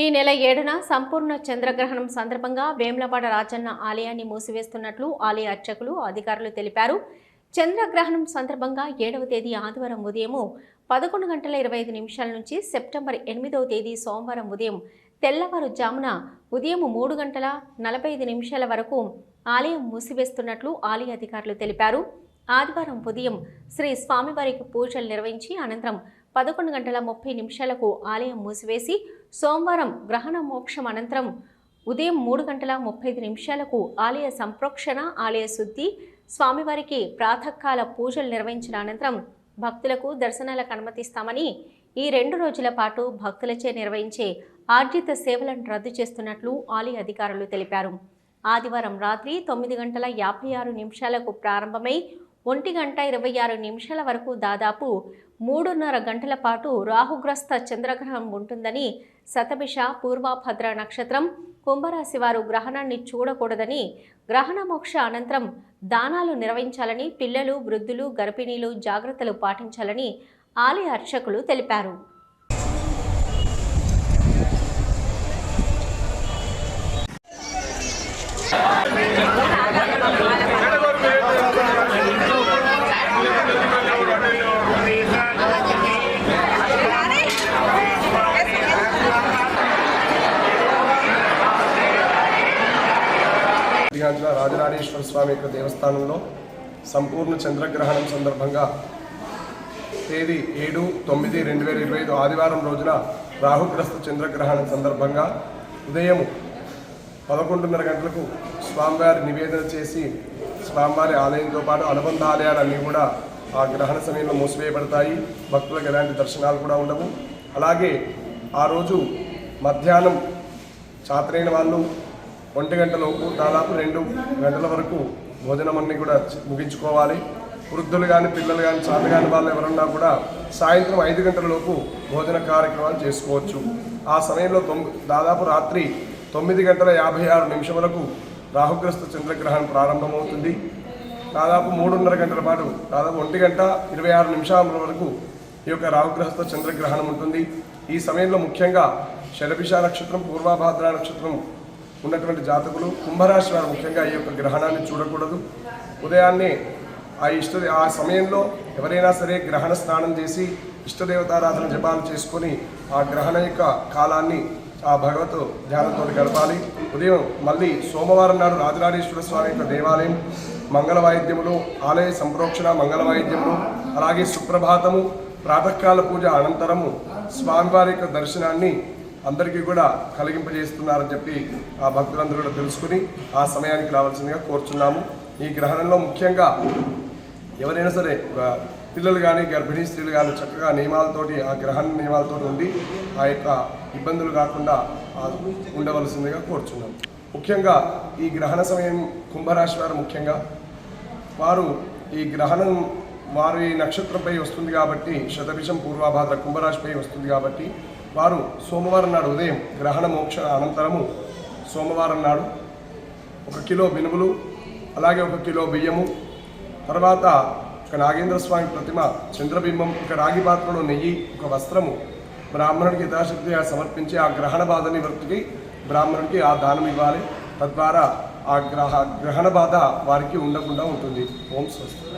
ఈ నెల ఏడున సంపూర్ణ చంద్రగ్రహణం సందర్భంగా వేములవాడ రాజన్న ఆలయాన్ని మూసివేస్తున్నట్లు ఆలయ అర్చకులు అధికారులు తెలిపారు. చంద్రగ్రహణం సందర్భంగా ఏడవ తేదీ ఆదివారం ఉదయము పదకొండు గంటల ఇరవై ఐదు నిమిషాల నుంచి సెప్టెంబర్ ఎనిమిదవ తేదీ సోమవారం ఉదయం తెల్లవారుజామున ఉదయం మూడు గంటల నలభై ఐదు నిమిషాల వరకు ఆలయం మూసివేస్తున్నట్లు ఆలయ అధికారులు తెలిపారు. ఆదివారం ఉదయం శ్రీ స్వామివారికి పూజలు నిర్వహించి అనంతరం పదకొండు గంటల ముప్పై నిమిషాలకు ఆలయం మూసివేసి సోమవారం గ్రహణ మోక్షం అనంతరం ఉదయం మూడు గంటల ముప్పై ఐదు నిమిషాలకు ఆలయ సంప్రోక్షణ ఆలయ శుద్ధి స్వామివారికి ప్రాతకాల పూజలు నిర్వహించిన అనంతరం భక్తులకు దర్శనాలకు అనుమతిస్తామని ఈ రెండు రోజుల పాటు భక్తులచే నిర్వహించే ఆర్జిత సేవలను రద్దు చేస్తున్నట్లు ఆలయ అధికారులు తెలిపారు. ఆదివారం రాత్రి తొమ్మిది గంటల యాభై ఆరు నిమిషాలకు ప్రారంభమై ఒంటి గంట ఇరవై ఆరు నిమిషాల వరకు దాదాపు మూడున్నర గంటల పాటు రాహుగ్రస్త చంద్రగ్రహణం ఉంటుందని శతభిష పూర్వభద్ర నక్షత్రం కుంభరాశి వారు గ్రహణాన్ని చూడకూడదని గ్రహణ మోక్ష అనంతరం దానాలు నిర్వహించాలని పిల్లలు వృద్ధులు గర్భిణీలు జాగ్రత్తలు పాటించాలని ఆలయ అర్చకులు తెలిపారు. రాజరాజేశ్వర స్వామి యొక్క దేవస్థానంలో సంపూర్ణ చంద్రగ్రహణం సందర్భంగా తేదీ ఏడు తొమ్మిది రెండు వేల ఇరవై ఐదు ఆదివారం రోజున రాహుగ్రస్త చంద్రగ్రహణం సందర్భంగా ఉదయం పదకొండున్నర గంటలకు స్వామివారి నివేదన చేసి స్వామివారి ఆలయంతో పాటు అనుబంధ ఆలయాలన్నీ కూడా ఆ గ్రహణ సమయంలో మూసివేయబడతాయి. భక్తులకు ఎలాంటి దర్శనాలు కూడా ఉండవు. అలాగే ఆ రోజు మధ్యాహ్నం చాతరైన వాళ్ళు ఒంటి గంటలోపు దాదాపు రెండు గంటల వరకు భోజనం అన్ని కూడా ముగించుకోవాలి. వృద్ధులు కానీ పిల్లలు కానీ చాలా కాని వాళ్ళు ఎవరన్నా కూడా సాయంత్రం ఐదు గంటల లోపు భోజన కార్యక్రమాలు చేసుకోవచ్చు. ఆ సమయంలో దాదాపు రాత్రి తొమ్మిది గంటల యాభై ఆరు నిమిషములకు రాహుగ్రస్త చంద్రగ్రహణం ప్రారంభమవుతుంది. దాదాపు మూడున్నర గంటల పాటు దాదాపు ఒంటి గంట ఇరవై ఆరు నిమిషాల వరకు ఈ యొక్క రాహుగ్రహస్థ చంద్రగ్రహణం ఉంటుంది. ఈ సమయంలో ముఖ్యంగా శరభిష నక్షత్రం పూర్వాభాద్ర నక్షత్రం ఉన్నటువంటి జాతకులు కుంభరాశి వారు ముఖ్యంగా ఈ యొక్క గ్రహణాన్ని చూడకూడదు. ఉదయాన్నే ఆ ఇష్ట ఆ సమయంలో ఎవరైనా సరే గ్రహణ స్నానం చేసి ఇష్టదేవతారాధన జపాలు చేసుకొని ఆ గ్రహణ యొక్క కాలాన్ని ఆ భగవత్ ధ్యానంతో గడపాలి. ఉదయం మళ్ళీ సోమవారం నాడు రాజరాజేశ్వర స్వామి యొక్క దేవాలయం మంగళ వాయిద్యములు ఆలయ సంప్రోక్షణ మంగళ వాయిద్యములు అలాగే సుప్రభాతము ప్రాతకాల పూజ అనంతరము స్వామివారి యొక్క దర్శనాన్ని అందరికీ కూడా కలిగింపజేస్తున్నారని చెప్పి ఆ భక్తులందరూ కూడా తెలుసుకుని ఆ సమయానికి రావాల్సిందిగా కోరుచున్నాము. ఈ గ్రహణంలో ముఖ్యంగా ఎవరైనా సరే ఒక పిల్లలు కానీ గర్భిణీ స్త్రీలు కానీ చక్కగా నియమాలతోటి ఆ గ్రహణ నియమాలతో ఉండి ఆ యొక్క ఇబ్బందులు కాకుండా ఉండవలసిందిగా కోరుచున్నాం ముఖ్యంగా ఈ గ్రహణ సమయం కుంభరాశి వారు ముఖ్యంగా వారు ఈ గ్రహణం వారి నక్షత్రంపై వస్తుంది కాబట్టి శతభిషం పూర్వాభాద్ర కుంభరాశిపై వస్తుంది కాబట్టి వారు సోమవారం నాడు ఉదయం గ్రహణ మోక్ష అనంతరము సోమవారం నాడు ఒక కిలో మినుములు అలాగే ఒక కిలో బియ్యము తర్వాత ఒక నాగేంద్ర స్వామి ప్రతిమ చంద్రబింబం ఒక రాగి పాత్రలో నెయ్యి ఒక వస్త్రము బ్రాహ్మణుడికి యథాశక్తిగా సమర్పించి ఆ గ్రహణ బాధ నివృత్తికి బ్రాహ్మణుడికి ఆ దానం ఇవ్వాలి. తద్వారా ఆ గ్రహ గ్రహణ బాధ వారికి ఉండకుండా ఉంటుంది. ఓం స్వస్తి.